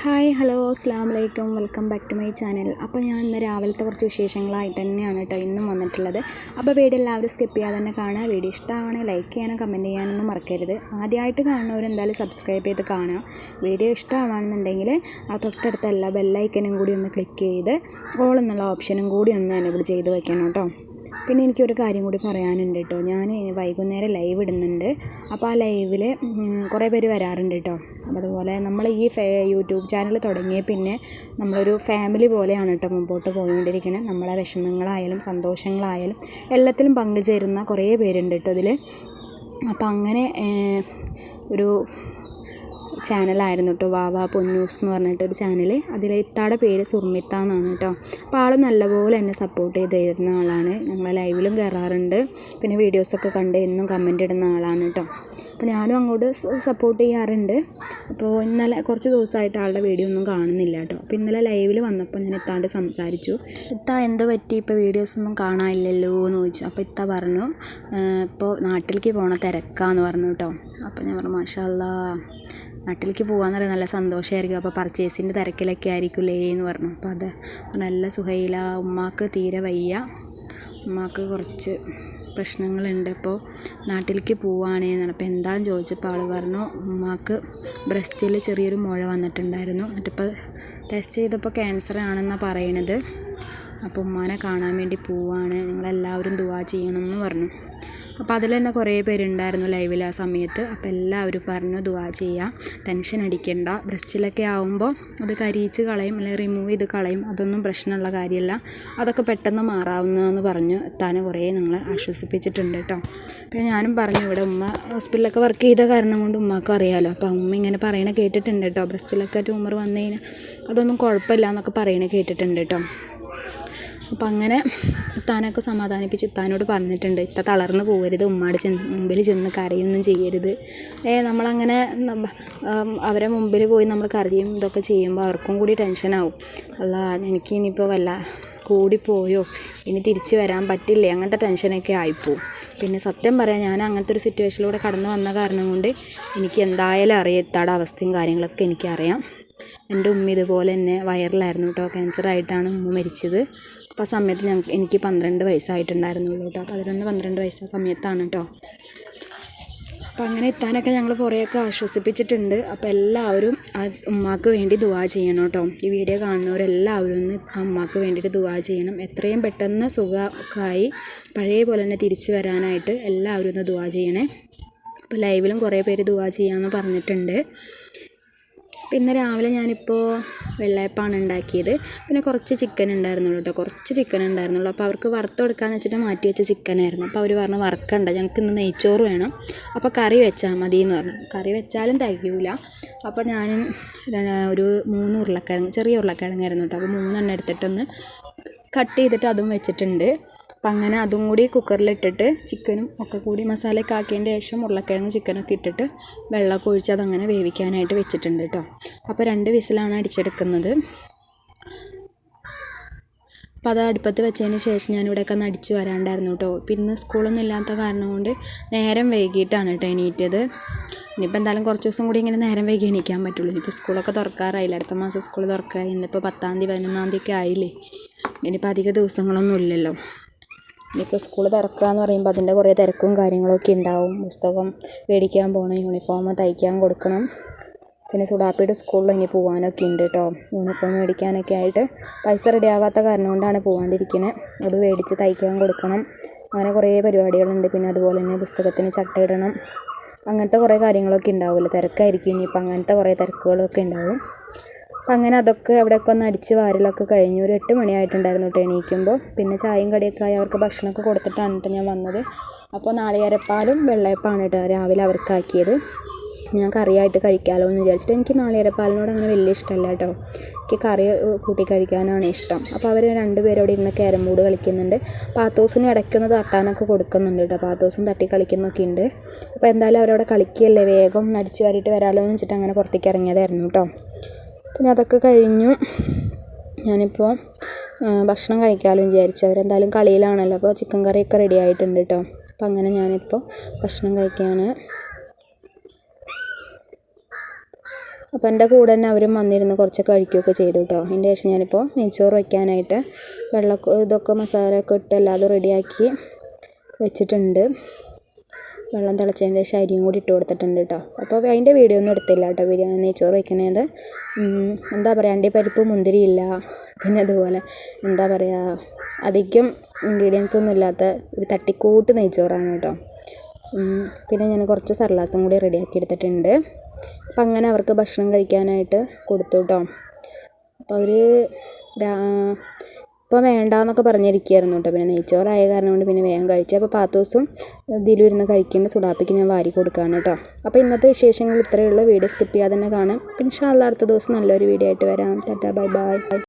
Hi hello അസ്സാം വലൈക്കും welcome back to my channel. അപ്പോൾ ഞാൻ ഇന്ന് രാവിലത്തെ കുറച്ച് വിശേഷങ്ങളായിട്ട് തന്നെയാണ് കേട്ടോ ഇന്നും വന്നിട്ടുള്ളത്. അപ്പോൾ വീഡിയോ എല്ലാവരും സ്കിപ്പ് ചെയ്യാതെ തന്നെ കാണുക. വീഡിയോ ഇഷ്ടമാണെങ്കിൽ ലൈക്ക് ചെയ്യാനും കമന്റ് ചെയ്യാനൊന്നും മറക്കരുത്. ആദ്യമായിട്ട് കാണുന്നവർ എന്തായാലും സബ്സ്ക്രൈബ് ചെയ്ത് കാണുക. വീഡിയോ ഇഷ്ടമാണെന്നുണ്ടെങ്കിൽ ആ തൊട്ടടുത്ത എല്ലാ ബെല്ലൈക്കനും കൂടി ഒന്ന് ക്ലിക്ക് ചെയ്ത് ഓൾ എന്നുള്ള ഓപ്ഷനും കൂടി ഒന്ന് എനേബിൾ ചെയ്ത് വയ്ക്കണം കേട്ടോ പിന്നെ എനിക്കൊരു കാര്യം കൂടി പറയാനുണ്ട് കേട്ടോ ഞാൻ വൈകുന്നേരം ലൈവ് ഇടുന്നുണ്ട്. അപ്പോൾ ആ ലൈവിൽ കുറേ പേര് വരാറുണ്ട് കേട്ടോ അപ്പോൾ അതുപോലെ നമ്മൾ ഈ യൂട്യൂബ് ചാനൽ തുടങ്ങിയ പിന്നെ നമ്മളൊരു ഫാമിലി പോലെയാണ് കേട്ടോ മുമ്പോട്ട് പോയിക്കൊണ്ടിരിക്കുന്നത് നമ്മളെ വിഷമങ്ങളായാലും സന്തോഷങ്ങളായാലും എല്ലാത്തിലും പങ്കുചേരുന്ന കുറേ പേരുണ്ട് കേട്ടോ ഇതിൽ അപ്പോൾ അങ്ങനെ ഒരു ചാനലായിരുന്നു കേട്ടോ വാവ പൊന്നൂസ് എന്ന് പറഞ്ഞിട്ട് ഒരു ചാനൽ അതിൽ ഇത്താടെ പേര് സുർമിത്ത എന്നാണ് കേട്ടോ അപ്പോൾ ആൾ നല്ലപോലെ എന്നെ സപ്പോർട്ട് ചെയ്തിരുന്ന ആളാണ്. ഞങ്ങൾ ലൈവിലും കയറാറുണ്ട് പിന്നെ വീഡിയോസൊക്കെ കണ്ട് എന്നും കമന്റ് ഇടുന്ന ആളാണ് കേട്ടോ അപ്പോൾ ഞാനും അങ്ങോട്ട് സപ്പോർട്ട് ചെയ്യാറുണ്ട്. അപ്പോൾ ഇന്നലെ കുറച്ച് ദിവസമായിട്ട് ആളുടെ വീഡിയോ ഒന്നും കാണുന്നില്ല കേട്ടോ അപ്പോൾ ഇന്നലെ ലൈവിൽ വന്നപ്പോൾ ഞാൻ ഇത്താണ്ട് സംസാരിച്ചു. ഇത്ത എന്ത് പറ്റി? ഇപ്പോൾ വീഡിയോസൊന്നും കാണാനില്ലല്ലോ എന്ന് ചോദിച്ചു. അപ്പോൾ ഇത്ത പറഞ്ഞു ഇപ്പോൾ നാട്ടിലേക്ക് പോകണ തിരക്കാന്ന് പറഞ്ഞു കേട്ടോ അപ്പോൾ ഞാൻ പറഞ്ഞു മാഷാ നാട്ടിലേക്ക് പോകാന്ന് പറയുന്നത് നല്ല സന്തോഷമായിരിക്കും അപ്പോൾ പർച്ചേസിന്റെ തിരക്കിലൊക്കെ ആയിരിക്കില്ലേ എന്ന് പറഞ്ഞു. അപ്പോൾ അത്. നല്ല സുഹൈല ഉമ്മാക്ക് തീരെ വയ്യ. ഉമ്മാക്ക് കുറച്ച് പ്രശ്നങ്ങളുണ്ട്. ഇപ്പോൾ നാട്ടിലേക്ക് പോവുകയാണ് എന്ന് അപ്പോൾ എന്താന്ന് ചോദിച്ചപ്പോൾ ആൾ പറഞ്ഞു ഉമ്മാക്ക് ബ്രസ്റ്റിൽ ചെറിയൊരു മുഴ വന്നിട്ടുണ്ടായിരുന്നു. എന്നിട്ടിപ്പോൾ ടെസ്റ്റ് ചെയ്തപ്പോൾ ക്യാൻസർ ആണെന്നാണ് പറയണത്. അപ്പോൾ ഉമ്മാനെ കാണാൻ വേണ്ടി പോവുകയാണ് നിങ്ങളെല്ലാവരും ദുവാ ചെയ്യണമെന്ന് പറഞ്ഞു. അപ്പോൾ അതിൽ തന്നെ കുറേ പേരുണ്ടായിരുന്നു ലൈവിൽ ആ സമയത്ത്. അപ്പോൾ എല്ലാവരും പറഞ്ഞു ദുവാ ചെയ്യാം ടെൻഷൻ അടിക്കണ്ട. ബ്രസ്റ്റിലൊക്കെ ആവുമ്പോൾ അത് കരിയിച്ച് കളയും അല്ലെങ്കിൽ റിമൂവ് ചെയ്ത് കളയും. അതൊന്നും പ്രശ്നമുള്ള കാര്യമല്ല. അതൊക്കെ പെട്ടെന്ന് മാറാവുന്നതെന്ന് പറഞ്ഞു താനെ കുറേ നിങ്ങൾ ആശ്വസിപ്പിച്ചിട്ടുണ്ട് കേട്ടോ. പിന്നെ ഞാനും പറഞ്ഞു ഇവിടെ ഉമ്മ ഹോസ്പിറ്റലിലൊക്കെ വർക്ക് ചെയ്ത കാരണം കൊണ്ട് ഉമ്മക്ക് അറിയാമല്ലോ അപ്പോൾ ഉമ്മ ഇങ്ങനെ പറയണ കേട്ടിട്ടുണ്ട് കേട്ടോ. ബ്രസ്റ്റിലൊക്കെ ട്യൂമർ വന്നു കഴിഞ്ഞാൽ അതൊന്നും കുഴപ്പമില്ല എന്നൊക്കെ പറയണ കേട്ടിട്ടുണ്ട് കേട്ടോ. അപ്പം അങ്ങനെ ഇത്താനൊക്കെ സമാധാനിപ്പിച്ച് താനോട് പറഞ്ഞിട്ടുണ്ട് ഇത്ത തളർന്ന് പോകരുത് ഉമ്മാടെ ചെന്ന് മുമ്പിൽ ചെന്ന് കരയൊന്നും ചെയ്യരുത്. ഏ നമ്മളങ്ങനെ അവരെ മുമ്പിൽ പോയി നമ്മൾ കറിയും ഇതൊക്കെ ചെയ്യുമ്പോൾ അവർക്കും കൂടി ടെൻഷനാവും അല്ല എനിക്ക് ഇനിയിപ്പോൾ വല്ല കൂടിപ്പോയോ ഇനി തിരിച്ച് വരാൻ പറ്റില്ലേ? അങ്ങനത്തെ ടെൻഷനൊക്കെ ആയിപ്പോവും. പിന്നെ സത്യം പറയാം ഞാൻ അങ്ങനത്തെ ഒരു സിറ്റുവേഷനിലൂടെ കടന്നു വന്ന കാരണം കൊണ്ട് എനിക്ക് എന്തായാലും അറിയാം അവസ്ഥയും കാര്യങ്ങളൊക്കെ എനിക്കറിയാം. എന്റെ ഉമ്മ ഇതുപോലെ തന്നെ വയറിലായിരുന്നു കേട്ടോ. ക്യാൻസറായിട്ടാണ് ഉമ്മ മരിച്ചത്. അപ്പോൾ ആ സമയത്ത് ഞങ്ങൾക്ക് എനിക്ക് പന്ത്രണ്ട് വയസ്സായിട്ടുണ്ടായിരുന്നുള്ളൂ കേട്ടോ. പതിനൊന്ന് പന്ത്രണ്ട് വയസ്സ് സമയത്താണ് കേട്ടോ. അപ്പം അങ്ങനെ എത്താനൊക്കെ ഞങ്ങൾ കുറേയൊക്കെ ആശ്വസിപ്പിച്ചിട്ടുണ്ട്. അപ്പോൾ എല്ലാവരും ആ ഉമ്മാക്ക് വേണ്ടി ദുവാ ചെയ്യണം കേട്ടോ. ഈ വീഡിയോ കാണുന്നവരെല്ലാവരും ഒന്ന് ആ ഉമ്മാക്ക് വേണ്ടിയിട്ട് ദുവാ ചെയ്യണം. എത്രയും പെട്ടെന്ന് സുഖമായി പഴയ പോലെ തന്നെ തിരിച്ചു വരാനായിട്ട് എല്ലാവരും ഒന്ന് ദുവാ ചെയ്യണേ. അപ്പോൾ ലൈവിലും കുറേ പേര് ദുവാ ചെയ്യാമെന്ന് പറഞ്ഞിട്ടുണ്ട്. പിന്നെ രാവിലെ ഞാനിപ്പോൾ വെള്ളയപ്പമാണ് ഉണ്ടാക്കിയത്. പിന്നെ കുറച്ച് ചിക്കൻ ഉണ്ടായിരുന്നുള്ളൂ കേട്ടോ കുറച്ച് ചിക്കൻ ഉണ്ടായിരുന്നുള്ളൂ. അപ്പോൾ അവർക്ക് വറുത്ത് കൊടുക്കാന്ന് വെച്ചിട്ട് മാറ്റി വെച്ച ചിക്കനായിരുന്നു അപ്പോൾ അവർ പറഞ്ഞു വറുക്കണ്ട. ഞങ്ങൾക്ക് ഇന്ന് നെയ്ച്ചോറ് വേണം. അപ്പോൾ കറി വെച്ചാൽ മതി എന്ന് പറഞ്ഞു. കറി വെച്ചാലും തികയൂല. അപ്പോൾ ഞാൻ ഒരു മൂന്ന് ഉരുളക്കിഴങ്ങ് ചെറിയ ഉരുളക്കിഴങ്ങായിരുന്നു കേട്ടോ അപ്പോൾ മൂന്നെണ്ണം എടുത്തിട്ടൊന്ന് കട്ട് ചെയ്തിട്ട് അതും വെച്ചിട്ടുണ്ട്. അപ്പം അങ്ങനെ അതും കൂടി കുക്കറിലിട്ടിട്ട് ചിക്കനും ഒക്കെ കൂടി മസാലയൊക്കെ ആക്കിയതിന്റെ ശേഷം ഉരുളക്കിഴങ്ങ് ചിക്കനൊക്കെ ഇട്ടിട്ട് വെള്ളമൊക്കെ ഒഴിച്ച് അതങ്ങനെ വേവിക്കാനായിട്ട് വെച്ചിട്ടുണ്ട് കേട്ടോ. അപ്പോൾ രണ്ട് വിസിലാണ് അടിച്ചെടുക്കുന്നത്. അപ്പോൾ അത് അടുപ്പത്ത് വെച്ചതിന് ശേഷം ഞാൻ ഇവിടെയൊക്കെ ഒന്ന് അടിച്ച് വരാണ്ടായിരുന്നു കേട്ടോ. പിന്നെ സ്കൂളൊന്നും ഇല്ലാത്ത കാരണം കൊണ്ട് നേരം വൈകിട്ടാണ് കേട്ടോ എണീറ്റത്. ഇനിയിപ്പോൾ എന്തായാലും കുറച്ച് ദിവസം കൂടി ഇങ്ങനെ നേരം വൈകി എണീക്കാൻ പറ്റുള്ളൂ. ഇനിയിപ്പോൾ സ്കൂളൊക്കെ തുറക്കാറായില്ല? അടുത്ത മാസം സ്കൂൾ തുറക്കായി ഇന്നിപ്പോൾ പത്താം തീയതി പതിനൊന്നാം തീയതി ഒക്കെ ആയില്ലേ? ഇനിയിപ്പോൾ അധിക ദിവസങ്ങളൊന്നും ഇല്ലല്ലോ. ഇനിയിപ്പോൾ സ്കൂൾ തുറക്കുക എന്ന് പറയുമ്പോൾ അതിന്റെ കുറേ തിരക്കും കാര്യങ്ങളൊക്കെ ഉണ്ടാവും പുസ്തകം മേടിക്കാൻ പോകണം യൂണിഫോം തയ്ക്കാൻ കൊടുക്കണം. പിന്നെ സുഡാപ്പിയുടെ സ്കൂളിൽ ഇനി പോകാനൊക്കെ ഉണ്ട് കേട്ടോ യൂണിഫോം മേടിക്കാനൊക്കെ ആയിട്ട് പൈസ റെഡി ആവാത്ത കാരണം കൊണ്ടാണ് പോകാണ്ടിരിക്കുന്നത് അത് മേടിച്ച് തയ്ക്കാൻ കൊടുക്കണം. അങ്ങനെ കുറേ പരിപാടികളുണ്ട്. പിന്നെ അതുപോലെ തന്നെ പുസ്തകത്തിന് ചട്ടയിടണം അങ്ങനത്തെ കുറേ കാര്യങ്ങളൊക്കെ ഉണ്ടാവുമല്ലോ തിരക്കായിരിക്കും ഇനിയിപ്പോൾ അങ്ങനത്തെ കുറേ തിരക്കുകളൊക്കെ ഉണ്ടാവും അപ്പം അങ്ങനെ അതൊക്കെ അവിടെയൊക്കെ ഒന്ന് അടിച്ച് വാരലൊക്കെ കഴിഞ്ഞു. ഒരു എട്ട് മണിയായിട്ടുണ്ടായിരുന്നു കേട്ടോ എണീക്കുമ്പോൾ പിന്നെ ചായയും കടിയൊക്കെ ആയി അവർക്ക് ഭക്ഷണമൊക്കെ കൊടുത്തിട്ടാണ് കേട്ടോ ഞാൻ വന്നത്. അപ്പോൾ നാളികേരപ്പാലും വെള്ളയപ്പാണ് കേട്ടോ രാവിലെ അവർക്കാക്കിയത്. ഞാൻ കറിയായിട്ട് കഴിക്കാമല്ലോ എന്ന് വിചാരിച്ചിട്ട് എനിക്ക് നാളികേരപ്പാലിനോട് അങ്ങനെ വലിയ ഇഷ്ടമല്ല കേട്ടോ എനിക്ക് കറി കൂട്ടി കഴിക്കാനാണ് ഇഷ്ടം. അപ്പോൾ അവർ രണ്ടുപേരും അവിടെ ഇരുന്ന് ക്യാരം ബോർഡ് കളിക്കുന്നുണ്ട്. പാത്തോസിന് ഇടയ്ക്കൊന്ന് തട്ടാനൊക്കെ കൊടുക്കുന്നുണ്ട് കേട്ടോ പാത്തോസും തട്ടി കളിക്കുന്നൊക്കെ ഉണ്ട് അപ്പോൾ എന്തായാലും അവരവിടെ കളിക്കുകയല്ലേ വേഗം. അടിച്ച് വാരിയിട്ട് വരാമല്ലോ എന്ന് വെച്ചിട്ട് അങ്ങനെ പുറത്തേക്ക് ഇറങ്ങിയതായിരുന്നു കേട്ടോ പിന്നെ അതൊക്കെ കഴിഞ്ഞു. ഞാനിപ്പോൾ ഭക്ഷണം കഴിക്കാമല്ലോ വിചാരിച്ചു. അവരെന്തായാലും കളിയിലാണല്ലോ. അപ്പോൾ ചിക്കൻ കറിയൊക്കെ റെഡി ആയിട്ടുണ്ട് കേട്ടോ അപ്പോൾ അങ്ങനെ ഞാനിപ്പോൾ ഭക്ഷണം കഴിക്കുകയാണ് അപ്പോൾ എന്റെ കൂടെ തന്നെ അവരും വന്നിരുന്ന്. കുറച്ചൊക്കെ കഴിക്കുകയൊക്കെ ചെയ്തു കേട്ടോ അതിന്റെ ശേഷം ഞാനിപ്പോൾ നെയ്ച്ചോറ് വയ്ക്കാനായിട്ട് വെള്ളം ഇതൊക്കെ മസാലയൊക്കെ ഇട്ട് എല്ലാതും റെഡിയാക്കി വെച്ചിട്ടുണ്ട്. വെള്ളം തിളച്ചതിന് ശേഷം അരിയും കൂടി ഇട്ട് കൊടുത്തിട്ടുണ്ട് കേട്ടോ. അപ്പോൾ അതിന്റെ വീഡിയോ ഒന്നും എടുത്തില്ല കേട്ടോ. ബിരിയാണി നെയ്ച്ചോറ് വയ്ക്കണത്. എന്താ പറയുക അണ്ടിപ്പരിപ്പ് മുന്തിരി ഇല്ല. പിന്നെ അതുപോലെ എന്താ പറയുക അധികം ഇൻഗ്രീഡിയൻസ് ഒന്നും ഇല്ലാത്ത ഒരു തട്ടിക്കൂട്ട് നെയ്ച്ചോറാണ് കേട്ടോ. പിന്നെ ഞാൻ കുറച്ച് സർലാസും കൂടി റെഡിയാക്കി എടുത്തിട്ടുണ്ട്. അപ്പം അങ്ങനെ അവർക്ക് ഭക്ഷണം കഴിക്കാനായിട്ട് കൊടുത്തു കേട്ടോ. അപ്പോൾ അവർ ഇപ്പോൾ വേണ്ടാന്നൊക്കെ പറഞ്ഞിരിക്കുകയായിരുന്നു കേട്ടോ. പിന്നെ നെയ്ച്ചോറായ കാരണം കൊണ്ട് പിന്നെ വേഗം കഴിച്ചു. അപ്പോൾ പാത്തോസും ഇതിലിരുന്ന് കഴിക്കേണ്ട സുഡാപ്പിക്ക് ഞാൻ വാരി കൊടുക്കുകയാണ് കേട്ടോ. അപ്പോൾ ഇന്നത്തെ വിശേഷങ്ങൾ ഇത്രയേ ഉള്ളൂ. വീഡിയോ സ്കിപ്പ് ചെയ്യാതെ തന്നെ കാണാം. പിന്നെ ഇൻഷാ അല്ലാ അടുത്ത ദിവസം നല്ലൊരു വീഡിയോ ആയിട്ട് വരാം. Tata bye bye.